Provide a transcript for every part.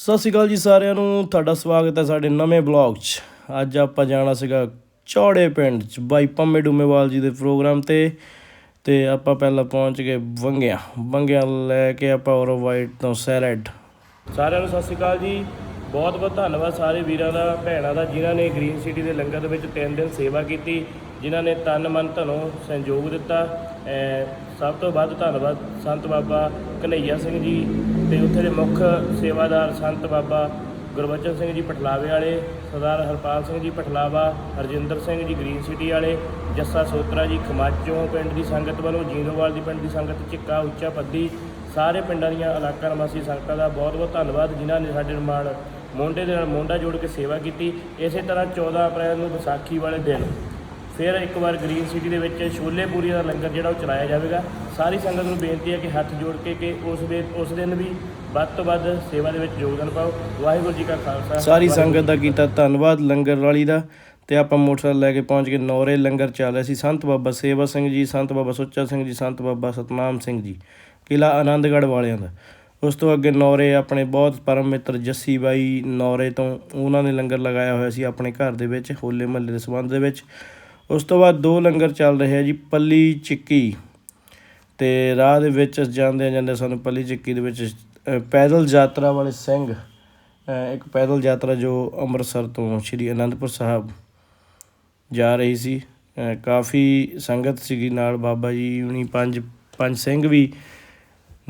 ਸਤਿ ਸ਼੍ਰੀ ਅਕਾਲ ਜੀ ਸਾਰਿਆਂ ਨੂੰ, ਤੁਹਾਡਾ ਸਵਾਗਤ ਹੈ ਸਾਡੇ ਨਵੇਂ ਬਲੌਗ 'ਚ। ਅੱਜ ਆਪਾਂ ਜਾਣਾ ਸੀਗਾ ਚੌੜੇ ਪਿੰਡ 'ਚ, ਬਾਈ ਪੰਮੇ ਡੂਮੇਵਾਲ ਜੀ ਦੇ ਪ੍ਰੋਗਰਾਮ ਤੇ ਤੇ ਆਪਾਂ ਪਹਿਲਾਂ ਪਹੁੰਚ ਗਏ ਵੰਗਿਆਂ। ਵੰਗਿਆ ਲੈ ਕੇ ਆਪਾਂ ਔਰ ਵਾਈਟ ਤੋਂ ਸੈਲਡ ਸਾਰਿਆਂ ਨੂੰ ਸਤਿ ਸ਼੍ਰੀ ਅਕਾਲ ਜੀ। ਬਹੁਤ ਬਹੁਤ ਧੰਨਵਾਦ ਸਾਰੇ ਵੀਰਾਂ ਦਾ, ਭੈਣਾਂ ਦਾ, ਜਿਨ੍ਹਾਂ ਨੇ ਗ੍ਰੀਨ ਸਿਟੀ ਦੇ ਲੰਗਰ ਦੇ ਵਿੱਚ ਤਿੰਨ ਦਿਨ ਸੇਵਾ ਕੀਤੀ, ਜਿਨ੍ਹਾਂ ਨੇ ਤਨ ਮਨ ਧਨੋਂ ਸਹਿਯੋਗ ਦਿੱਤਾ। ਸਭ ਤੋਂ ਵੱਧ ਧੰਨਵਾਦ ਸੰਤ ਬਾਬਾ ਕਨਈਆ ਸਿੰਘ ਜੀ। ਤੇ ਉੱਥੇ ਦੇ ਮੁੱਖ ਸੇਵਾਦਾਰ ਸੰਤ ਬਾਬਾ ਗੁਰਬਚਨ ਸਿੰਘ ਜੀ ਪਟਲਾਵੇ ਵਾਲੇ, ਸਰਦਾਰ ਹਰਪਾਲ ਸਿੰਘ ਜੀ ਪਠਲਾਵਾ, ਹਰਜਿੰਦਰ ਸਿੰਘ ਜੀ ਗ੍ਰੀਨ ਸਿਟੀ ਵਾਲੇ, ਜੱਸਾ ਸੋਤਰਾ ਜੀ ਖਮਾਚੋਂ ਪਿੰਡ ਦੀ ਸੰਗਤ ਵੱਲੋਂ, ਜੀਂਦੋਵਾਲ ਦੀ ਪਿੰਡ ਦੀ ਸੰਗਤ ਝਿੱਕਾ ਉੱਚਾ ਪੱਦੀ ਸਾਰੇ ਪਿੰਡਾਂ ਦੀਆਂ ਇਲਾਕਾ ਨਿਵਾਸੀ ਸੰਗਤਾਂ ਦਾ ਬਹੁਤ ਬਹੁਤ ਧੰਨਵਾਦ, ਜਿਨ੍ਹਾਂ ਨੇ ਸਾਡੇ ਨਿਰਮਾਣ ਮੋਢੇ ਦੇ ਨਾਲ ਮੋਢਾ ਜੋੜ ਕੇ ਸੇਵਾ ਕੀਤੀ। ਇਸੇ ਤਰ੍ਹਾਂ 14 ਅਪ੍ਰੈਲ ਨੂੰ ਵਿਸਾਖੀ ਵਾਲੇ ਦਿਨ, ਫਿਰ ਇੱਕ ਵਾਰ ਗ੍ਰੀਨ ਸਿਟੀ ਦੇ ਵਿੱਚ ਛੋਲੇ ਪੂਰੀ ਦਾ ਲੰਗਰ ਜਿਹੜਾ ਉਹ ਚਲਾਇਆ ਜਾਵੇਗਾ। ਸਾਰੀ ਸੰਗਤ ਨੂੰ ਬੇਨਤੀ ਹੈ ਕਿ ਹੱਥ ਜੋੜ ਕੇ ਕਿ ਉਸ ਦੇ ਉਸ ਦਿਨ ਵੀ ਵੱਧ ਤੋਂ ਵੱਧ ਸੇਵਾ ਦੇ ਵਿੱਚ ਯੋਗਦਾਨ ਪਾਓ। ਵਾਹਿਗੁਰੂ ਜੀ ਕਾ ਖਾਲਸਾ। ਸਾਰੀ ਸੰਗਤ ਦਾ ਕੀਤਾ ਧੰਨਵਾਦ ਲੰਗਰ ਵਾਲੀ ਦਾ। ਤੇ ਆਪਾਂ ਮੋਟਰਸਾਈਕਲ ਲੈ ਕੇ ਪਹੁੰਚ ਗਏ ਨੌਰੇ ਲੰਗਰ ਚੱਲ ਰਿਹਾ ਸੀ। ਸੰਤ ਬਾਬਾ ਸੇਵਾ ਸਿੰਘ ਜੀ ਸੰਤ ਬਾਬਾ ਸੁੱਚਾ ਸਿੰਘ ਜੀ ਸੰਤ ਬਾਬਾ ਸਤਨਾਮ ਸਿੰਘ ਜੀ ਕਿਲਾ ਆਨੰਦਗੜ੍ਹ ਵਾਲਿਆਂ ਦਾ। ਉਸ ਤੋਂ ਅੱਗੇ ਨੌਰੇ ਆਪਣੇ ਬਹੁਤ ਪਰਮ ਮਿੱਤਰ ਜੱਸੀ ਬਾਈ ਨੌਰੇ ਤੋਂ ਉਹਨਾਂ ਨੇ ਲੰਗਰ ਲਗਾਇਆ ਹੋਇਆ ਸੀ ਆਪਣੇ ਘਰ ਦੇ ਵਿੱਚ ਹੋਲੇ ਮਹੱਲੇ ਦੇ ਸੰਬੰਧ ਦੇ ਵਿੱਚ। ਉਸ ਤੋਂ ਬਾਅਦ ਦੋ ਲੰਗਰ ਚੱਲ ਰਹੇ ਆ ਜੀ ਪੱਲੀ ਚਿੱਕੀ। ਅਤੇ ਰਾਹ ਦੇ ਵਿੱਚ ਜਾਂਦਿਆਂ ਜਾਂਦੇ ਸਾਨੂੰ ਪੱਲੀ ਚਿੱਕੀ ਦੇ ਵਿੱਚ ਪੈਦਲ ਯਾਤਰਾ ਵਾਲੇ ਸਿੰਘ ਇੱਕ ਪੈਦਲ ਯਾਤਰਾ ਜੋ ਅੰਮ੍ਰਿਤਸਰ ਤੋਂ ਸ਼੍ਰੀ ਅਨੰਦਪੁਰ ਸਾਹਿਬ ਜਾ ਰਹੀ ਸੀ। ਕਾਫੀ ਸੰਗਤ ਸੀਗੀ ਨਾਲ, ਬਾਬਾ ਜੀ ਹੁਣੀ ਪੰਜ ਪੰਜ ਸਿੰਘ ਵੀ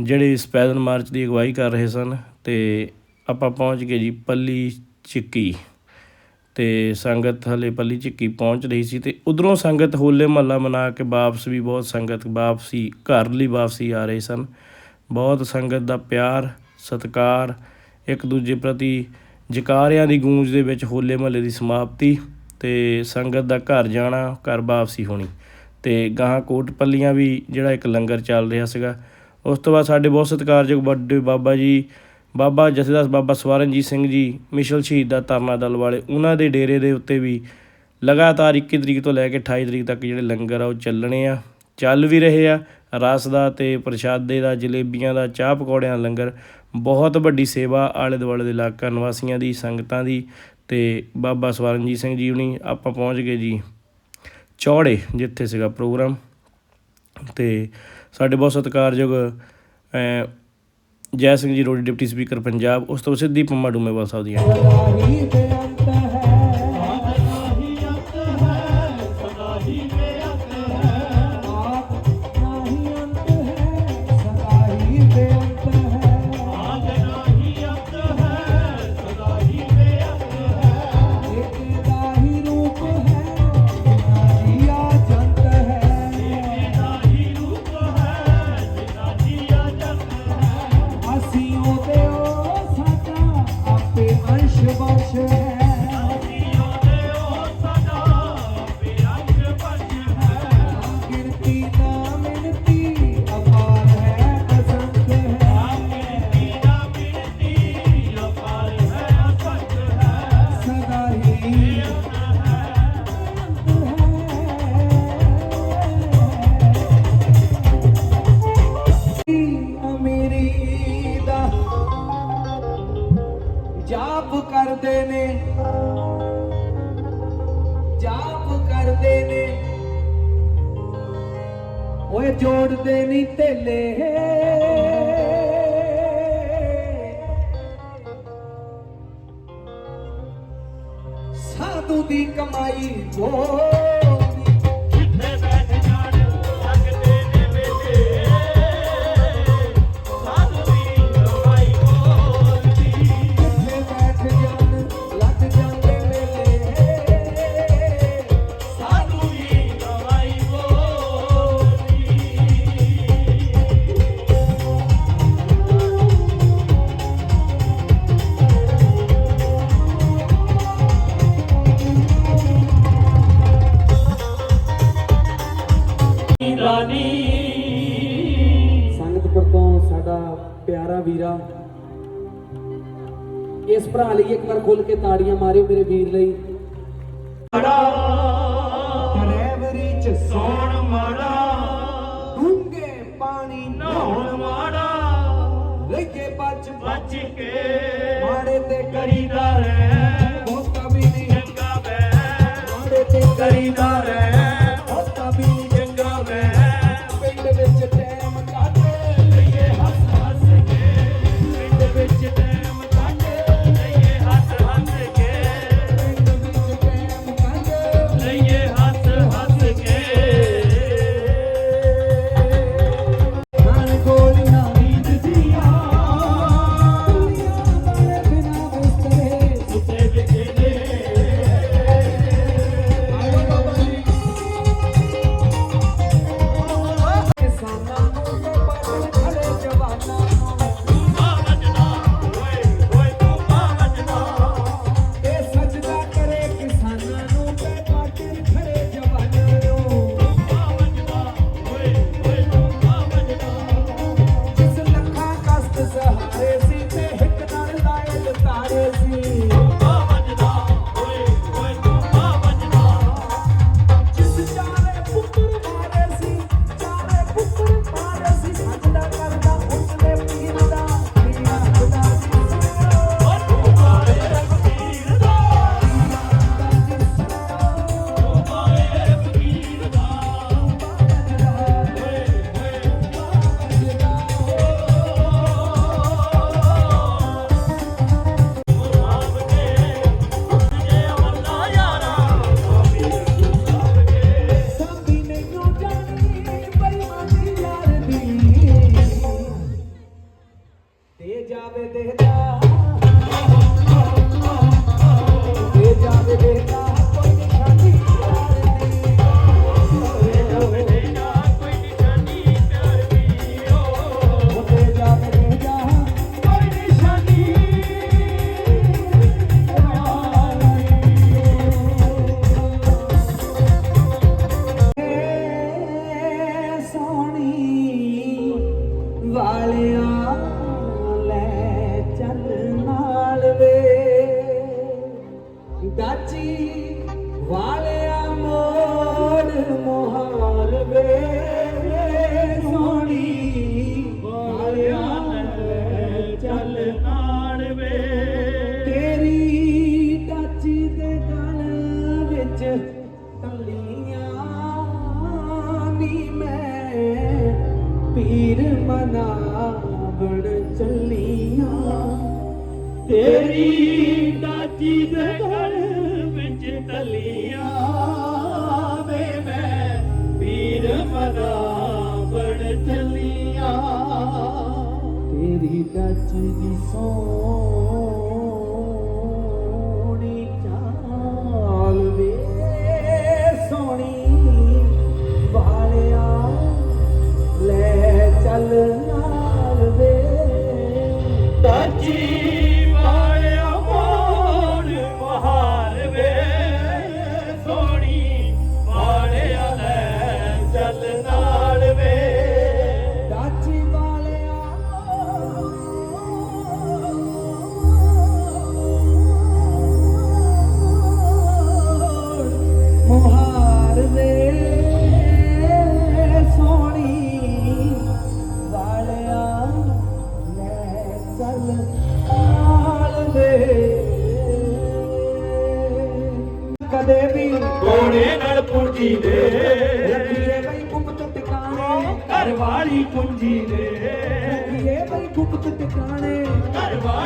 ਜਿਹੜੇ ਇਸ ਪੈਦਲ ਮਾਰਚ ਦੀ ਅਗਵਾਈ ਕਰ ਰਹੇ ਸਨ ਤੇ ਆਪਾਂ ਪਹੁੰਚ ਗਏ ਜੀ ਪੱਲੀ ਚਿੱਕੀ। ਤੇ ਸੰਗਤ ਹਲੇ ਪੱਲੀ ਝਿੱਕੀ ਪਹੁੰਚ ਰਹੀ ਸੀ ਤੇ ਉਧਰੋਂ ਸੰਗਤ ਹੋਲੇ ਮਹੱਲਾ ਮਨਾ ਕੇ ਵਾਪਸ ਵੀ ਬਹੁਤ ਸੰਗਤ ਵਾਪਸੀ, ਘਰ ਲਈ ਵਾਪਸੀ ਆ ਰਹੇ ਸਨ। ਬਹੁਤ ਸੰਗਤ ਦਾ ਪਿਆਰ, ਸਤਿਕਾਰ, ਇੱਕ ਦੂਜੇ ਪ੍ਰਤੀ ਜਕਾਰਿਆਂ ਦੀ ਗੂੰਜ ਦੇ ਵਿੱਚ ਹੋਲੇ ਮਹੱਲੇ ਦੀ ਸਮਾਪਤੀ ਤੇ ਸੰਗਤ ਦਾ ਘਰ ਜਾਣਾ, ਘਰ ਵਾਪਸੀ ਹੋਣੀ ਤੇ ਗਾਹਾਂ ਕੋਟ ਪੱਲੀਆਂ ਵੀ ਜਿਹੜਾ ਇੱਕ ਲੰਗਰ ਚੱਲ ਰਿਹਾ ਸੀਗਾ। ਉਸ ਤੋਂ ਬਾਅਦ ਸਾਡੇ ਬਹੁਤ ਸਤਿਕਾਰਯੋਗ ਵੱਡੇ ਬਾਬਾ ਜੀ ਬਾਬਾ ਜਥੇਦਾਰ ਬਾਬਾ ਸਵਰਨਜੀਤ ਸਿੰਘ ਜੀ, ਮਿਸ਼ਲ ਸ਼ਹੀਦ ਦਾ ਤਰਨਾ ਦਲ ਵਾਲੇ, ਉਹਨਾਂ ਦੇ ਡੇਰੇ ਦੇ ਉੱਤੇ ਵੀ ਲਗਾਤਾਰ 21 ਤਰੀਕ ਤੋਂ ਲੈ ਕੇ 28 ਤਰੀਕ ਤੱਕ ਜਿਹੜੇ ਲੰਗਰ ਆ ਉਹ ਚੱਲਣੇ ਆ। ਚੱਲ ਵੀ ਰਹੇ ਆ। ਰਸ ਦਾ ਤੇ ਪ੍ਰਸ਼ਾਦੇ ਦਾ, ਜਲੇਬੀਆਂ ਦਾ, ਚਾਹ ਪਕੌੜਿਆਂ ਦਾ ਲੰਗਰ ਬਹੁਤ ਵੱਡੀ ਸੇਵਾ ਆਲੇ ਦੁਆਲੇ ਦੇ ਇਲਾਕਾ ਨਿਵਾਸੀਆਂ ਦੀ, ਸੰਗਤਾਂ ਦੀ ਤੇ ਬਾਬਾ ਸਵਰਨਜੀਤ ਸਿੰਘ ਜੀ ਹੁਣੀ ਆਪਾਂ ਪਹੁੰਚ ਗਏ ਜੀ ਚੌੜੇ, ਜਿੱਥੇ ਸੀਗਾ ਪ੍ਰੋਗਰਾਮ। ਤੇ ਸਾਡੇ ਬਹੁਤ ਸਤਿਕਾਰਯੋਗ ਜੈ ਸਿੰਘ ਜੀ ਰੋੜੀ ਡਿਪਟੀ ਸਪੀਕਰ ਪੰਜਾਬ ਉਸ ਤੋਂ ਸਿੱਧੀ ਪੰਮਾ ਡੂਮੇਵਾਲ ਸਾਹਿਬ ਦੀਆਂ। ਜੋੜਦੇ ਨਹੀਂ ਤੇਲੇ ਸਾਧੂ ਦੀ ਕਮਾਈ ਬੋਲਦੀ ਪਿਆਰਾ ਵੀਰਾ। ਇਸ ਭਰਾ ਲਈ ਇੱਕ ਵਾਰ ਖੁੱਲ ਕੇ ਤਾੜੀਆਂ ਮਾਰਿਓ ਮੇਰੇ ਵੀਰ ਲਈ। ਅੜਾ ਡਰਾਈਵਰੀ ਚ ਸੌਣ ਮਾੜਾ ਡੂੰਗੇ ਪਾਣੀ ਨਹਾਉਣ ਮਾੜਾ ਲਈਏ ਬਚ ਬਚ ਕੇ ਮਾੜੇ ਤੇ ਕਰੀਦਾ ਪੀਰ ਮਨਾਵਣ ਚੱਲੀਆਂ। ਤੇਰੀ ਦਾਤੀ ਦੇ ਘਰ ਵਿੱਚ ਤਲੀਆਂ। ਵੇ ਮੈਂ ਪੀਰ ਮਨਾਵਣ ਚੱਲੀਆਂ। ਤੇਰੀ ਦਾਤੀ ਦੀ ਸੋਹ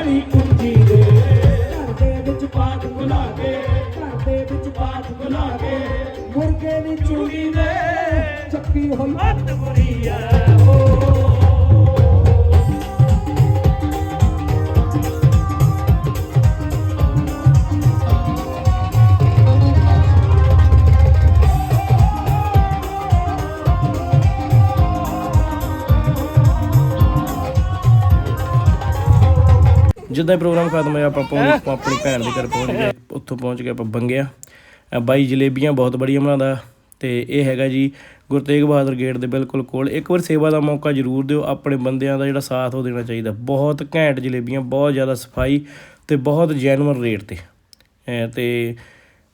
You. ਜਿੱਦਾਂ ਹੀ ਪ੍ਰੋਗਰਾਮ ਖਤਮ ਹੋਇਆ, ਆਪਾਂ ਪਹੁੰਚ ਆਪਣੀ ਭੈਣ ਦੇ ਘਰ ਪਹੁੰਚ ਗਏ। ਉੱਥੋਂ ਪਹੁੰਚ ਕੇ ਆਪਾਂ ਬੰਗਿਆ ਬਾਈ ਜਲੇਬੀਆਂ ਬਹੁਤ ਬੜੀਆਂ ਬਣਾਉਂਦਾ। ਤੇ ਇਹ ਹੈਗਾ ਜੀ, ਗੁਰੂ ਤੇਗ ਬਹਾਦਰ ਗੇਟ ਦੇ ਬਿਲਕੁਲ ਕੋਲ। ਇੱਕ ਵਾਰ ਸੇਵਾ ਦਾ ਮੌਕਾ ਜ਼ਰੂਰ ਦਿਓ, ਆਪਣੇ ਬੰਦਿਆਂ ਦਾ ਜਿਹੜਾ ਸਾਥ ਉਹ ਦੇਣਾ ਚਾਹੀਦਾ। ਬਹੁਤ ਘੈਂਟ ਜਲੇਬੀਆਂ, ਬਹੁਤ ਜ਼ਿਆਦਾ ਸਫ਼ਾਈ ਤੇ ਬਹੁਤ ਜੈਨੂਅਨ ਰੇਟ ਤੇ। ਤੇ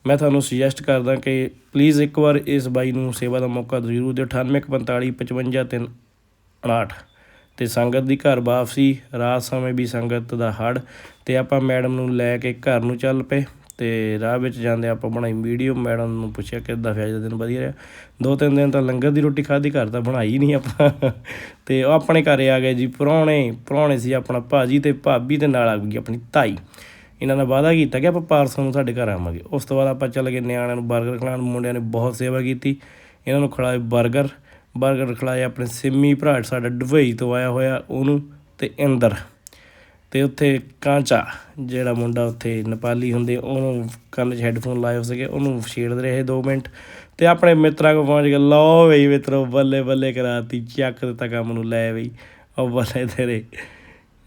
ਮੈਂ ਤੁਹਾਨੂੰ ਸੁਜੈਸਟ ਕਰਦਾ ਕਿ ਪਲੀਜ਼ ਇੱਕ ਵਾਰ ਇਸ ਬਾਈ ਨੂੰ ਸੇਵਾ ਦਾ ਮੌਕਾ ਜ਼ਰੂਰ ਦਿਓ। 9845455368 ਸੰਗਤ ਦੀ ਘਰ ਵਾਪਸੀ ਰਾਤ ਸਮੇਂ ਵੀ ਸੰਗਤ ਦਾ ਹੜ ਤੇ ਆਪਾਂ ਮੈਡਮ ਨੂੰ ਲੈ ਕੇ ਘਰ ਨੂੰ ਚੱਲ ਪਏ ਤੇ ਰਾਹ ਵਿੱਚ ਜਾਂਦੇ ਆਪਾਂ ਬਣਾਈ ਵੀਡੀਓ, ਮੈਡਮ ਨੂੰ ਪੁੱਛਿਆ ਕਿੱਦਾਂ ਫਿਰ ਦਿਨ ਵਧੀਆ ਰਿਹਾ। ਦੋ ਤਿੰਨ ਦਿਨ ਤਾਂ ਲੰਗਰ ਦੀ ਰੋਟੀ ਖਾਧੀ, ਘਰ ਤਾਂ ਬਣਾਈ ਨਹੀਂ ਆਪਾਂ ਤੇ ਉਹ ਆਪਣੇ ਘਰੇ ਆ ਗਏ ਜੀ ਪਰੌਣੇ ਪਰੌਣੇ ਸੀ ਆਪਣਾ ਭਾਜੀ ਤੇ ਭਾਬੀ ਤੇ ਨਾਲ ਆ ਗਈ ਆਪਣੀ ਤਾਈ। ਇਹਨਾਂ ਦਾ ਵਾਅਦਾ ਕੀਤਾ ਕਿ ਆਪਾਂ ਪਾਰਸਲ ਨੂੰ ਸਾਡੇ ਘਰ ਆਵਾਂਗੇ। ਉਸ ਤੋਂ ਬਾਅਦ ਆਪਾਂ ਚੱਲ ਗਏ ਨਿਆਣਿਆਂ ਨੂੰ 버ਗਰ ਖਿਲਾਉਣ, ਮੁੰਡਿਆਂ ਨੇ ਬਹੁਤ ਸੇਵਾ ਕੀਤੀ। ਇਹਨਾਂ ਨੂੰ ਖਿਲਾਏ 버ਗਰ 버ਗਰ ਖਿਲਾਏ ਆਪਣੇ ਸਿੰਮੀ ਭਰਾ ਸਾਡਾ ਦੁਬਈ ਤੋਂ ਆਇਆ ਹੋਇਆ, ਉਹਨੂੰ ਤੇ ਇੰਦਰ। ਤੇ ਉੱਥੇ ਕਾਂਚਾ, ਜਿਹੜਾ ਮੁੰਡਾ ਉੱਥੇ ਨੇਪਾਲੀ ਹੁੰਦੇ, ਉਹਨੂੰ ਕੰਨ 'ਚ ਹੈੱਡਫੋਨ ਲਾਏ ਹੋ ਸਕੇ ਉਹਨੂੰ ਛੇੜਦੇ ਰਹੇ 2 ਮਿੰਟ। ਤੇ ਆਪਣੇ ਮਿੱਤਰਾਂ ਕੋਲ ਪਹੁੰਚ ਕੇ ਲਓ ਬਈ ਮਿੱਤਰੋ, ਬੱਲੇ ਬੱਲੇ ਕਰਾਤੀ, ਚੱਕ ਦਿੱਤਾ ਕੰਮ ਨੂੰ, ਲੈ ਬਈ, ਉਹ ਬੱਲੇ ਤੇਰੇ।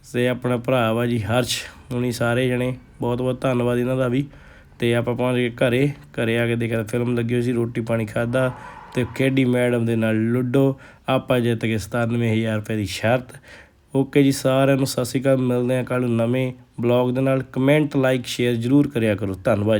ਸੇ ਆਪਣਾ ਭਰਾ ਵਾ ਜੀ ਹਰਸ਼, ਹੁਣੀ ਸਾਰੇ ਜਣੇ, ਬਹੁਤ ਬਹੁਤ ਧੰਨਵਾਦ ਇਹਨਾਂ ਦਾ ਵੀ। ਤੇ ਆਪਾਂ ਪਹੁੰਚ ਗਏ ਘਰੇ ਘਰੇ ਆ ਕੇ ਦੇਖਿਆ, ਫਿਲਮ ਲੱਗੀ ਹੋਈ ਸੀ, ਰੋਟੀ ਪਾਣੀ ਖਾਦਾ ਤੇ ਖੇਡੀ ਮੈਡਮ ਦੇ ਨਾਲ ਲੁੱਡੋ? ਆਪਾਂ ਜਿੱਤ ਗਏ 97000 ਰੁਪਏ ਦੀ ਸ਼ਰਤ। ਓਕੇ ਜੀ, ਸਾਰਿਆਂ ਨੂੰ ਸਤਿ ਸ਼੍ਰੀ ਅਕਾਲ, ਮਿਲਦੇ ਹਾਂ ਕੱਲ੍ਹ ਨੂੰ ਨਵੇਂ ਬਲੌਗ ਦੇ ਨਾਲ। ਕਮੈਂਟ, ਲਾਈਕ, ਸ਼ੇਅਰ ਜ਼ਰੂਰ ਕਰਿਆ ਕਰੋ। ਧੰਨਵਾਦ